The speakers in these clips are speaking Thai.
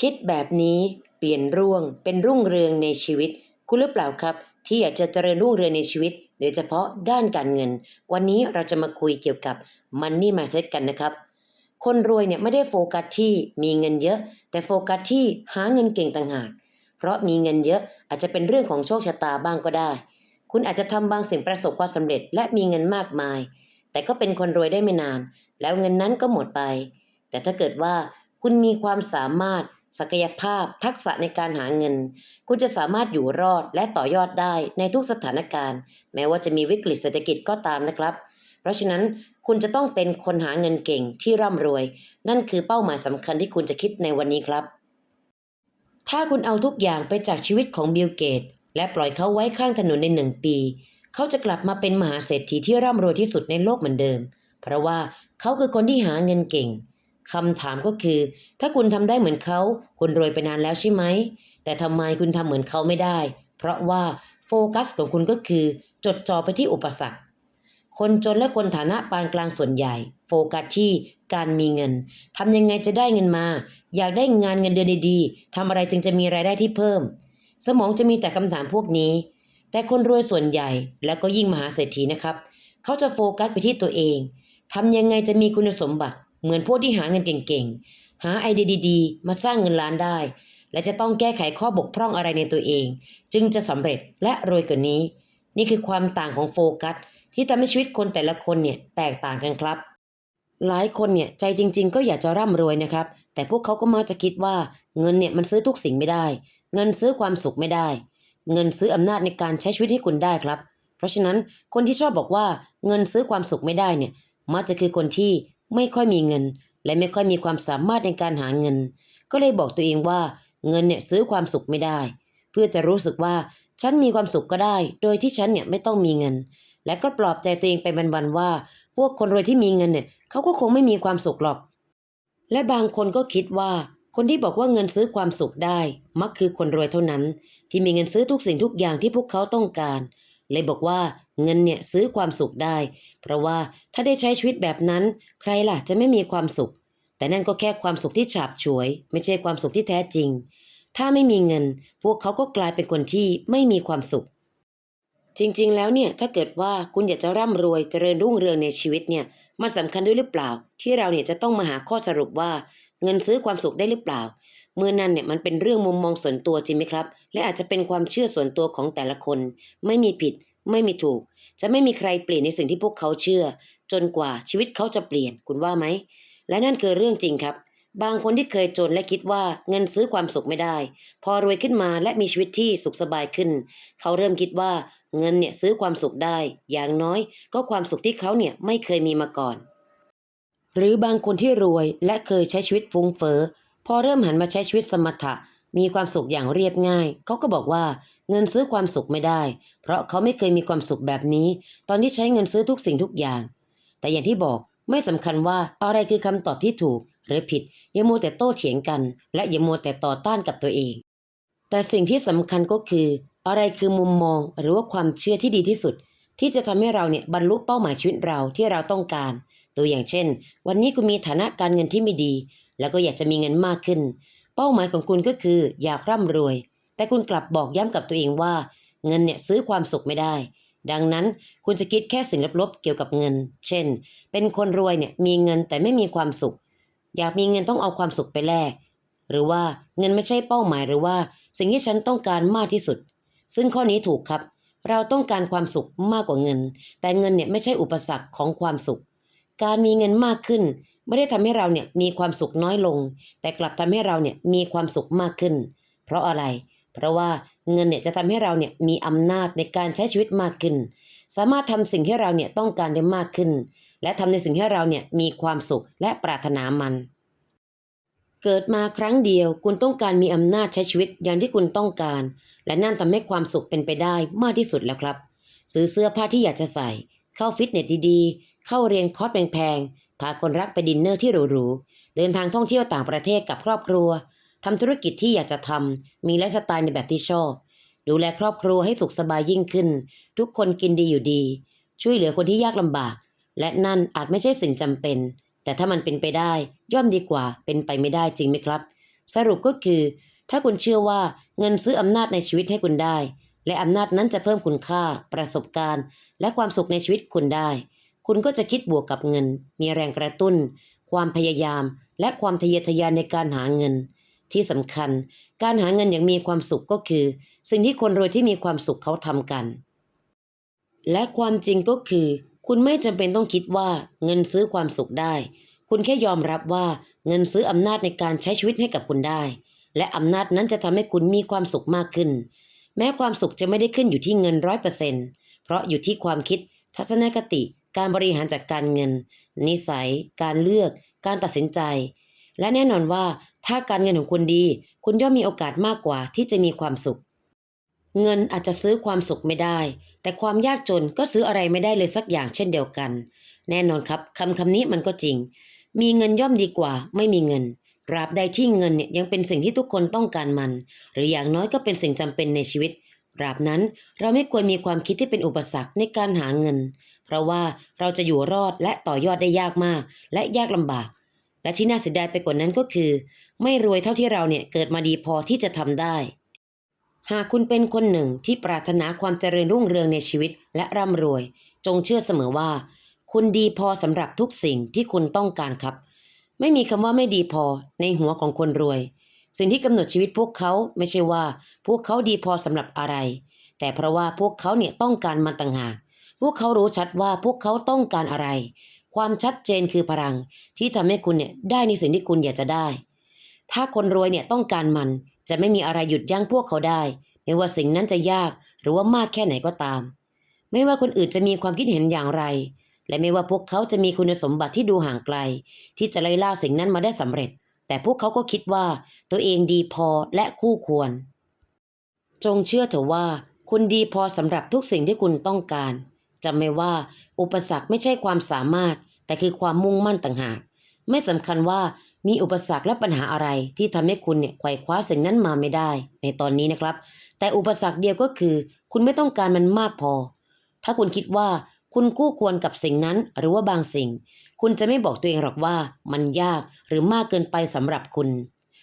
คิดแบบนี้เปลี่ยนร่วงเป็นรุ่งเรืองในชีวิต คุณหรือเปล่าครับ ที่อยากจะเจริญรุ่งเรืองในชีวิต โดยเฉพาะด้านการเงิน วันนี้เราจะมาคุยเกี่ยวกับ Money Mindset กันนะครับ คนรวยเนี่ยไม่ได้โฟกัสที่มีเงินเยอะ แต่โฟกัสที่หาเงินเก่งต่างหาก เพราะมีเงินเยอะอาจจะเป็นเรื่องของโชคชะตาบ้างก็ได้ คุณอาจจะทำบางสิ่งประสบความสำเร็จ และมีเงินมากมาย แต่ก็เป็นคนรวยได้ไม่นาน แล้วเงินนั้นก็หมดไป แต่ถ้าเกิดว่าคุณมีความสามารถ ศักยภาพ ทักษะในการหาเงิน คุณจะสามารถอยู่รอดและต่อยอดได้ในทุกสถานการณ์ แม้ว่าจะมีวิกฤตเศรษฐกิจก็ตามนะครับ เพราะฉะนั้นคุณจะต้องเป็นคนหาเงินเก่งที่ร่ำรวย นั่นคือเป้าหมายสำคัญที่คุณจะคิดในวันนี้ครับ ถ้าคุณเอาทุกอย่างไปจากชีวิตของบิลเกต และปล่อยเขาไว้ข้างถนนในหนึ่งปี เขาจะกลับมาเป็นมหาเศรษฐีที่ร่ำรวยที่สุดในโลกเหมือนเดิม เพราะว่าเขาคือคนที่หาเงินเก่ง คำถามก็คือ ถ้าคุณทำได้เหมือนเขาคุณรวยไปนานแล้วใช่ไหม แต่ทำไมคุณทำเหมือนเขาไม่ได้ เพราะว่าโฟกัสของคุณก็คือ จดจ่อไปที่อุปสรรค คนจนและคนฐานะปานกลางส่วนใหญ่ โฟกัสที่การมีเงินทำยังไงจะได้เงินมา อยากได้งานเงินเดือนดีๆทำอะไรจึงจะมีรายได้ที่เพิ่ม สมองจะมีแต่คำถามพวกนี้ แต่คนรวยส่วนใหญ่แล้วก็ยิ่งมหาเศรษฐีนะครับ เขาจะโฟกัสไปที่ตัวเองทำยังไงจะมีคุณสมบัติ เหมือนพวกที่หาเงินเก่งๆ หาไอเดียดีๆ มาสร้างเงินล้านได้ และจะต้องแก้ไขข้อบกพร่องอะไรในตัวเอง จึงจะสำเร็จและรวยกว่านี้ นี่คือความต่างของโฟกัส ที่ทำให้ชีวิตคนแต่ละคนเนี่ยแตกต่างกันครับ หลายคนเนี่ยใจจริง ๆ ก็อยากจะร่ำรวยนะครับ แต่พวกเขาก็มักจะคิดว่าเงินเนี่ยมันซื้อทุกสิ่งไม่ได้ เงินซื้อความสุขไม่ได้ เงินซื้ออำนาจในการใช้ชีวิตให้คุณได้ครับ เพราะฉะนั้นคนที่ชอบบอกว่าเงินซื้อความสุขไม่ได้เนี่ยมักจะคือคนที่ ไม่ค่อยมีเงิน และไม่ค่อยมีความสามารถในการหาเงิน ก็เลยบอกตัวเองว่าเงินเนี่ยซื้อความสุขไม่ได้ เพื่อจะรู้สึกว่าฉันมีความสุขก็ได้ โดยที่ฉันเนี่ยไม่ต้องมีเงิน และก็ปลอบใจตัวเองไปวันๆว่า พวกคนรวยที่มีเงินเนี่ยเขาก็คงไม่มีความสุขหรอก และบางคนก็คิดว่า คนที่บอกว่าเงินซื้อความสุขได้ มักคือคนรวยเท่านั้น ที่มีเงินซื้อทุกสิ่งทุกอย่างที่พวกเขาต้องการ เลยบอกว่าเงินเนี่ยซื้อความสุขได้ เพราะว่าถ้าได้ใช้ชีวิตแบบนั้นใครล่ะจะไม่มีความสุข แต่นั่นก็แค่ความสุขที่ฉาบฉวย ไม่ใช่ความสุขที่แท้จริง ถ้าไม่มีเงิน พวกเขาก็กลายเป็นคนที่ไม่มีความสุข จริงๆ แล้วเนี่ยถ้าเกิดว่าคุณอยากจะร่ำรวยเจริญรุ่งเรืองในชีวิตเนี่ยมันสำคัญด้วยหรือเปล่า ที่เราเนี่ยจะต้องมาหาข้อสรุปว่า เงินซื้อความสุขได้หรือเปล่า เมื่อนั้นเนี่ยมันเป็นเรื่องมุมมองส่วนตัวจริงไหมครับ และอาจจะเป็นความเชื่อส่วนตัวของแต่ละคน ไม่มีผิด ไม่มีถูก จะไม่มีใครเปลี่ยนในสิ่งที่พวกเขาเชื่อ จนกว่าชีวิตเขาจะเปลี่ยนคุณว่าไหม และนั่นคือเรื่องจริงครับ บางคนที่เคยจนและคิดว่าเงินซื้อความสุขไม่ได้ พอรวยขึ้นมาและมีชีวิตที่สุขสบายขึ้น เขาเริ่มคิดว่าเงินเนี่ยซื้อความสุขได้ อย่างน้อยก็ความสุขที่เขาเนี่ยไม่เคยมีมาก่อน หรือบางคนที่รวยและเคยใช้ชีวิตฟุ้งเฟ้อ พอเริ่มหันมาใช้ชีวิตสมถะ มีความสุขอย่างเรียบง่าย เขาก็บอกว่าเงินซื้อความสุขไม่ได้ เพราะเขาไม่เคยมีความสุขแบบนี้ ตอนที่ใช้เงินซื้อทุกสิ่งทุกอย่าง แต่อย่างที่บอกไม่สำคัญว่าอะไรคือคำตอบที่ถูก หรือผิดอย่ามัวแต่โต้เถียงกัน และอย่ามัวแต่ต่อต้านกับตัวเอง แต่สิ่งที่สำคัญก็คือ อะไรคือมุมมองหรือว่าความเชื่อที่ดีที่สุด ที่จะทำให้เราเนี่ยบรรลุเป้าหมายชีวิตเราที่เราต้องการ ตัวอย่างเช่น วันนี้คุณมีฐานะการเงินที่ไม่ดี แล้วก็อยากจะมีเงินมากขึ้น เป้าหมายของคุณก็คืออยากร่ำรวย แต่คุณกลับบอกย้ำกับตัวเองว่า เงินเนี่ยซื้อความสุขไม่ได้ ดังนั้นคุณจะคิดแค่สิ่งลบๆเกี่ยวกับเงิน เช่น เป็นคนรวยเนี่ยมีเงินแต่ไม่มีความสุข อยากมีเงินต้องเอาความสุขไปแลกหรือว่าเงินไม่ใช่เป้าหมายหรือว่า สิ่งที่ฉันต้องการมากที่สุด ซึ่งข้อนี้ถูกครับ เราต้องการความสุขมากกว่าเงิน แต่เงินเนี่ยไม่ใช่อุปสรรคของความสุข การมีเงินมากขึ้น ไม่ได้ทำให้เราเนี่ยมีความสุขน้อยลง แต่กลับทำให้เราเนี่ยมีความสุขมากขึ้น เพราะอะไร เพราะว่าเงินเนี่ยจะทำให้เราเนี่ยมีอำนาจในการใช้ชีวิตมากขึ้น สามารถทำสิ่งที่เราเนี่ยต้องการได้มากขึ้น และทำในสิ่งที่เราเนี่ยมีความสุขและปรารถนามัน เกิดมาครั้งเดียว คุณต้องการมีอำนาจใช้ชีวิตอย่างที่คุณต้องการ และนั่นทำให้ความสุขเป็นไปได้มากที่สุดแล้วครับ ซื้อเสื้อผ้าที่อยากจะใส่ เข้าฟิตเนสดีๆ เข้าเรียนคอร์สแพงๆ พาคนรักไปดินเนอร์ที่หรูๆ เดินทางท่องเที่ยวต่างประเทศกับครอบครัว ทำธุรกิจที่อยากจะทำ มีไลฟ์สไตล์ในแบบที่ชอบ ดูแลครอบครัวให้สุขสบายยิ่งขึ้น ทุกคนกินดีอยู่ดี ช่วยเหลือคนที่ยากลำบาก และนั่นอาจไม่ใช่สิ่งจำเป็น แต่ถ้ามันเป็นไปได้ ย่อมดีกว่า เป็นไปไม่ได้จริงไหมครับ สรุปก็คือ ถ้าคุณเชื่อว่าเงินซื้ออำนาจในชีวิตให้คุณได้ และอำนาจนั้นจะเพิ่มคุณค่า ประสบการณ์ และความสุขในชีวิตคุณได้ คุณก็จะคิดบวกกับเงิน มีแรงกระตุ้น ความพยายาม และความทะเยอทะยานในการหาเงิน ที่สำคัญ การหาเงินอย่างมีความสุขก็คือ สิ่งที่คนรวยที่มีความสุขเขาทำกัน และความจริงก็คือ คุณไม่จำเป็นต้องคิดว่าเงินซื้อความสุขได้ คุณแค่ยอมรับว่าเงินซื้ออำนาจในการใช้ชีวิตให้กับคุณได้ และอำนาจนั้นจะทำให้คุณมีความสุขมากขึ้น แม้ความสุขจะไม่ได้ขึ้นอยู่ที่เงินร้อยเปอร์เซ็นต์เพราะอยู่ที่ความคิดทัศนคติ การบริหารจัดการเงิน นิสัย การเลือก การตัดสินใจ และแน่นอนว่าถ้าการเงินของคุณดี คุณย่อมมีโอกาสมากกว่าที่จะมีความสุข เงินอาจจะซื้อความสุขไม่ได้ แต่ความยากจนก็ซื้ออะไรไม่ได้เลยสักอย่างเช่นเดียวกัน แน่นอนครับคำคำนี้มันก็จริง มีเงินย่อมดีกว่า ไม่มีเงินตราบใดที่เงินเนี่ยยังเป็นสิ่งที่ทุกคนต้องการมัน หรืออย่างน้อยก็เป็นสิ่งจำเป็นในชีวิตตราบนั้นเราไม่ควรมีความคิดที่เป็นอุปสรรคในการหาเงิน เพราะว่าเราจะอยู่รอดและต่อยอดได้ยากมาก และยากลำบาก และที่น่าเสียดายไปกว่านั้นก็คือ ไม่รวยเท่าที่เราเนี่ยเกิดมาดีพอที่จะทำได้ หากคุณเป็นคนหนึ่งที่ปรารถนาความเจริญรุ่งเรืองในชีวิต และร่ำรวย จงเชื่อเสมอว่า คุณดีพอสำหรับทุกสิ่งที่คุณต้องการครับ ไม่มีคำว่าไม่ดีพอในหัวของคนรวย สิ่งที่กำหนดชีวิตพวกเขาไม่ใช่ว่า พวกเขาดีพอสำหรับอะไรแต่เพราะว่าพวกเขาเนี่ยต้องการมันต่างหาก พวกเขารู้ชัดว่าพวกเขาต้องการอะไร ความชัดเจนคือพลังที่ทำให้คุณเนี่ยได้ในสิ่งที่คุณอยากจะได้ ถ้าคนรวยเนี่ยต้องการมันจะไม่มีอะไรหยุดยั้งพวกเขาได้ ไม่ว่าสิ่งนั้นจะยากหรือว่ามากแค่ไหนก็ตาม ไม่ว่าคนอื่นจะมีความคิดเห็นอย่างไร และไม่ว่าพวกเขาจะมีคุณสมบัติที่ดูห่างไกล ที่จะไล่ล่าสิ่งนั้นมาได้สำเร็จ แต่พวกเขาก็คิดว่าตัวเองดีพอและคู่ควร จงเชื่อเถอะว่า คุณดีพอสำหรับทุกสิ่งที่คุณต้องการ จำไว้ว่า อุปสรรคไม่ใช่ความสามารถ แต่คือความมุ่งมั่นต่างหาก ไม่สำคัญว่ามีอุปสรรคและปัญหาอะไรที่ทำให้คุณเนี่ยไขว่คว้าสิ่งนั้นมาไม่ได้ ในตอนนี้นะครับ แต่อุปสรรคเดียวก็คือ คุณไม่ต้องการมันมากพอ ถ้าคุณคิดว่าคุณคู่ควรกับสิ่งนั้นหรือว่าบางสิ่ง คุณจะไม่บอกตัวเองหรอกว่ามันยากหรือมากเกินไปสำหรับคุณ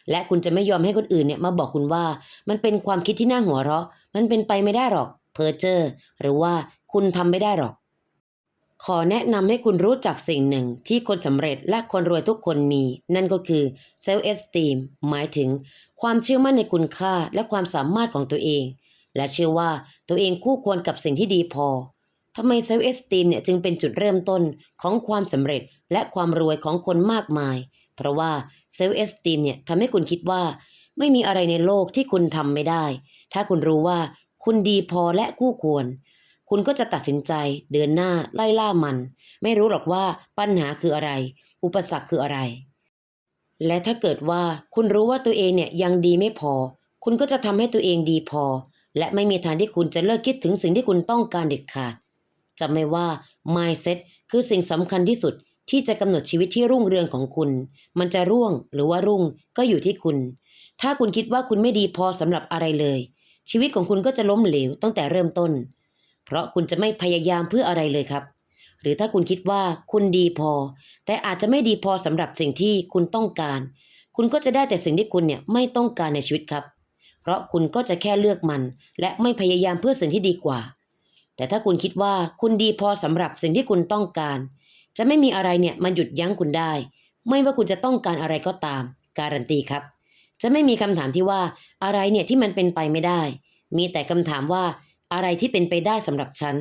และคุณจะไม่ยอมให้คนอื่นเนี่ยมาบอกคุณว่า มันเป็นความคิดที่น่าหัวเราะ มันเป็นไปไม่ได้หรอกเพอเจอร์หรือว่า คุณทำไม่ได้หรอก ขอแนะนำให้คุณรู้จักสิ่งหนึ่งที่คนสำเร็จและคนรวยทุกคนมี นั่นก็คือ self esteem หมายถึงความเชื่อมั่นในคุณค่าและความสามารถของตัวเอง และเชื่อว่าตัวเองคู่ควรกับสิ่งที่ดีพอทำไม self esteem เนี่ยจึงเป็นจุดเริ่มต้นของความสำเร็จและความรวยของคนมากมาย เพราะว่า self esteem เนี่ยทำให้คุณคิดว่า ไม่มีอะไรในโลกที่คุณทำไม่ได้ ถ้าคุณรู้ว่าคุณดีพอและคู่ควร คุณก็จะตัดสินใจเดินหน้าไล่ล่ามัน ไม่รู้หรอกว่าปัญหาคืออะไร อุปสรรคคืออะไร และถ้าเกิดว่าคุณรู้ว่าตัวเองเนี่ยยังดีไม่พอ คุณก็จะทำให้ตัวเองดีพอ และไม่มีทางที่คุณจะเลิกคิดถึงสิ่งที่คุณต้องการเด็ดขาดจำไว้ว่า mindset คือสิ่งสำคัญที่สุดที่จะกำหนดชีวิตที่รุ่งเรืองของคุณ มันจะร่วงหรือว่ารุ่งก็อยู่ที่คุณ ถ้าคุณคิดว่าคุณไม่ดีพอสำหรับอะไรเลย ชีวิตของคุณก็จะล้มเหลวตั้งแต่เริ่มต้น เพราะคุณจะไม่พยายามเพื่ออะไรเลยครับ หรือถ้าคุณคิดว่าคุณดีพอ แต่อาจจะไม่ดีพอสำหรับสิ่งที่คุณต้องการ คุณก็จะได้แต่สิ่งที่คุณเนี่ยไม่ต้องการในชีวิตครับ เพราะคุณก็จะแค่เลือกมัน และไม่พยายามเพื่อสิ่งที่ดีกว่า แต่ถ้าคุณคิดว่าคุณดีพอสำหรับสิ่งที่คุณต้องการ จะไม่มีอะไรเนี่ยมันหยุดยั้งคุณได้ ไม่ว่าคุณจะต้องการอะไรก็ตาม การันตีครับ จะไม่มีคำถามที่ว่าอะไรเนี่ยที่มันเป็นไปไม่ได้ มีแต่คำถามว่า อะไรที่เป็นไปได้สำหรับฉัน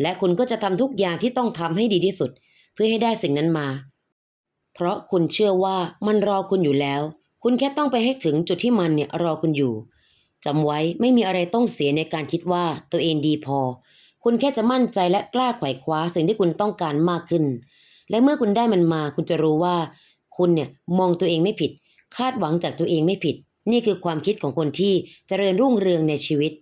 และคุณก็จะทำทุกอย่างที่ต้องทำให้ดีที่สุด เพื่อให้ได้สิ่งนั้นมา เพราะคุณเชื่อว่ามันรอคุณอยู่แล้ว คุณแค่ต้องไปให้ถึงจุดที่มันเนี่ยรอคุณอยู่จำไว้ไม่มีอะไรต้องเสียในการคิดว่าตัวเองดีพอ คุณแค่จะมั่นใจและกล้าไขว่คว้าสิ่งที่คุณต้องการมากขึ้น และเมื่อคุณได้มันมา คุณจะรู้ว่า คุณเนี่ยมองตัวเองไม่ผิด คาดหวังจากตัวเองไม่ผิด นี่คือความคิดของคนที่เจริญรุ่งเรืองในชีวิต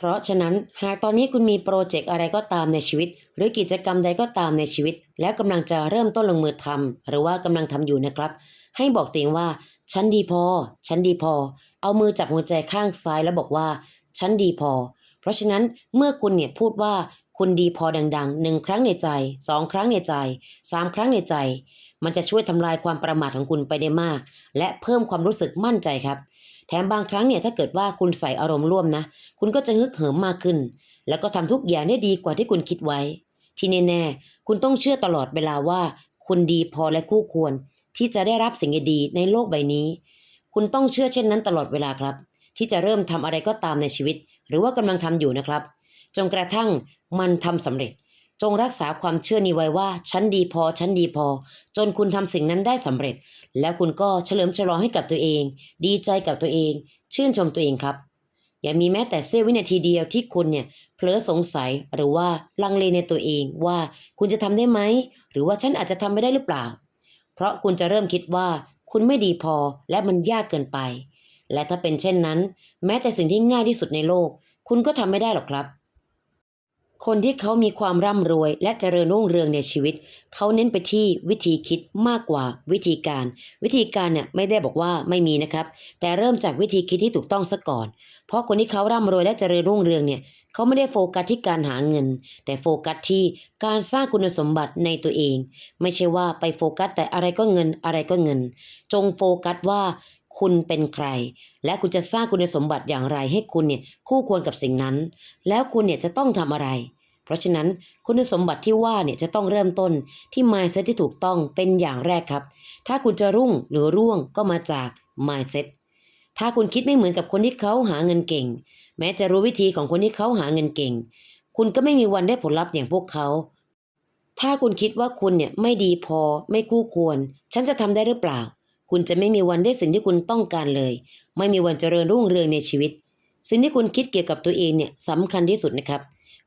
เพราะฉะนั้นหากตอนนี้คุณมีโปรเจกต์อะไรก็ตามในชีวิต หรือกิจกรรมใดก็ตามในชีวิต และกำลังจะเริ่มต้นลงมือทำหรือว่ากำลังทำอยู่นะครับ ให้บอกตัวเองว่า ฉันดีพอ ฉันดีพอ เอามือจับหัวใจข้างซ้ายแล้วบอกว่า ฉันดีพอ เพราะฉะนั้นเมื่อคุณเนี่ยพูดว่าคุณดีพอดังๆหนึ่งครั้งในใจสองครั้งในใจสามครั้งในใจ มันจะช่วยทำลายความประมาทของคุณไปได้มาก และเพิ่มความรู้สึกมั่นใจครับ แถมบางครั้งเนี่ยถ้าเกิดว่าคุณใส่อารมณ์ร่วมนะ คุณก็จะฮึกเหิมมากขึ้น แล้วก็ทำทุกอย่างได้ดีกว่าที่คุณคิดไว้ ที่แน่ๆคุณต้องเชื่อตลอดเวลาว่า คุณดีพอและคู่ควร ที่จะได้รับสิ่งดีในโลกใบนี้ คุณต้องเชื่อเช่นนั้นตลอดเวลาครับ ที่จะเริ่มทำอะไรก็ตามในชีวิต หรือว่ากำลังทำอยู่นะครับ จนกระทั่งมันทำสำเร็จ จงรักษาความเชื่อนี้ไว้ว่า ฉันดีพอ ฉันดีพอ จนคุณทำสิ่งนั้นได้สำเร็จ แล้วคุณก็เฉลิมฉลองให้กับตัวเอง ดีใจกับตัวเอง ชื่นชมตัวเองครับ อย่ามีแม้แต่เสี้ยววินาทีเดียวที่คุณเนี่ยเผลอสงสัยหรือว่าลังเลในตัวเองว่าคุณจะทำได้ไหม หรือว่าฉันอาจจะทำไม่ได้หรือเปล่า เพราะคุณจะเริ่มคิดว่าคุณไม่ดีพอและมันยากเกินไป และถ้าเป็นเช่นนั้น แม้แต่สิ่งที่ง่ายที่สุดในโลก คุณก็ทำไม่ได้หรอกครับ คนที่เขามีความร่ำรวย และเจริญรุ่งเรืองในชีวิต เขาเน้นไปที่วิธีคิดมากกว่าวิธีการ วิธีการเนี่ยไม่ได้บอกว่าไม่มีนะครับ แต่เริ่มจากวิธีคิดที่ถูกต้องซะก่อน เพราะคนที่เขาร่ำรวยและเจริญรุ่งเรืองเนี่ย เขาไม่ได้โฟกัสที่การหาเงิน แต่โฟกัสที่การสร้างคุณสมบัติในตัวเอง ไม่ใช่ว่าไปโฟกัสแต่อะไรก็เงินอะไรก็เงิน จงโฟกัสว่าคุณเป็นใคร และคุณจะสร้างคุณสมบัติอย่างไรให้คุณเนี่ยคู่ควรกับสิ่งนั้น แล้วคุณเนี่ยจะต้องทำอะไร เพราะฉะนั้นคุณสมบัติที่ว่าเนี่ยจะต้องเริ่มต้นที่ mindset ที่ถูกต้องเป็นอย่างแรกครับ ถ้าคุณจะรุ่งหรือร่วงก็มาจาก mindset ถ้าคุณคิดไม่เหมือนกับคนที่เขาหาเงินเก่ง แม้จะรู้วิธีของคนที่เขาหาเงินเก่ง คุณก็ไม่มีวันได้ผลลัพธ์อย่างพวกเขา ถ้าคุณคิดว่าคุณเนี่ยไม่ดีพอไม่คู่ควร ฉันจะทำได้หรือเปล่า คุณจะไม่มีวันได้สิ่งที่คุณต้องการเลย ไม่มีวันเจริญรุ่งเรืองในชีวิต สิ่งที่คุณคิดเกี่ยวกับตัวเองเนี่ยสำคัญที่สุดนะครับ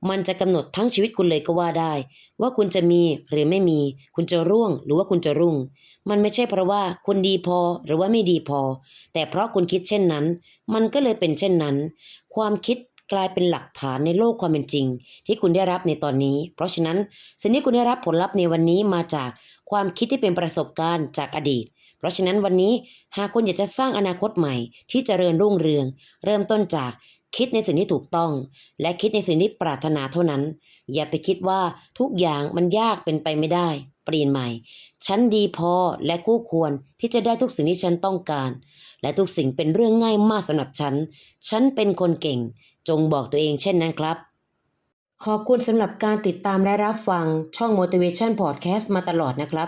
มันจะกำหนดทั้งชีวิตคุณเลยก็ว่าได้ ว่าคุณจะมีหรือไม่มี คุณจะร่วงหรือว่าคุณจะรุ่ง มันไม่ใช่เพราะว่าคุณดีพอหรือว่าไม่ดีพอ แต่เพราะคุณคิดเช่นนั้น มันก็เลยเป็นเช่นนั้น ความคิดกลายเป็นหลักฐานในโลกความเป็นจริง ที่คุณได้รับในตอนนี้ เพราะฉะนั้นสิ่งที่คุณได้รับผลลัพธ์ในวันนี้มาจากความคิดที่เป็นประสบการณ์จากอดีต เพราะฉะนั้นวันนี้หากคุณอยากจะสร้างอนาคตใหม่ที่เจริญรุ่งเรือง เริ่มต้นจาก คิดในสิ่งที่ถูกต้อง และคิดในสิ่งที่ปรารถนาเท่านั้น อย่าไปคิดว่าทุกอย่างมันยากเป็นไปไม่ได้ เปลี่ยนใหม่ ฉันดีพอและคู่ควรที่จะได้ทุกสิ่งที่ฉันต้องการ และทุกสิ่งเป็นเรื่องง่ายมากสำหรับฉัน ฉันเป็นคนเก่ง จงบอกตัวเองเช่นนั้นครับ ขอบคุณสำหรับการติดตามและรับฟังช่อง Motivation Podcast มาตลอดนะครับ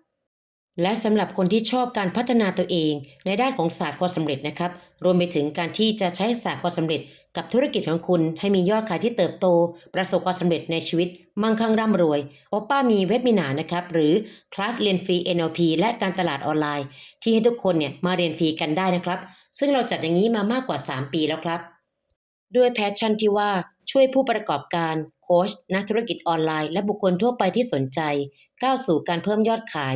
และสำหรับคนที่ชอบการพัฒนาตัวเองในด้านของศาสตร์ความสำเร็จนะครับ รวมไปถึงการที่จะใช้ศาสตร์ความสำเร็จ กับธุรกิจของคุณให้มียอดขายที่เติบโต ประสบความสำเร็จในชีวิต มั่งคั่งร่ำรวยโอป้ามีเว็บมินานะครับหรือคลาสเรียนฟรี NLP และการตลาดออนไลน์ ที่ให้ทุกคนเนี่ยมาเรียนฟรีกันได้นะครับ ซึ่งเราจัดอย่างนี้มามากกว่า 3 ปีแล้วครับ ด้วยแพชชั่นที่ว่าช่วยผู้ประกอบการโค้ชนักธุรกิจออนไลน์ และบุคคลทั่วไปที่สนใจ ก้าวสู่การเพิ่มยอดขาย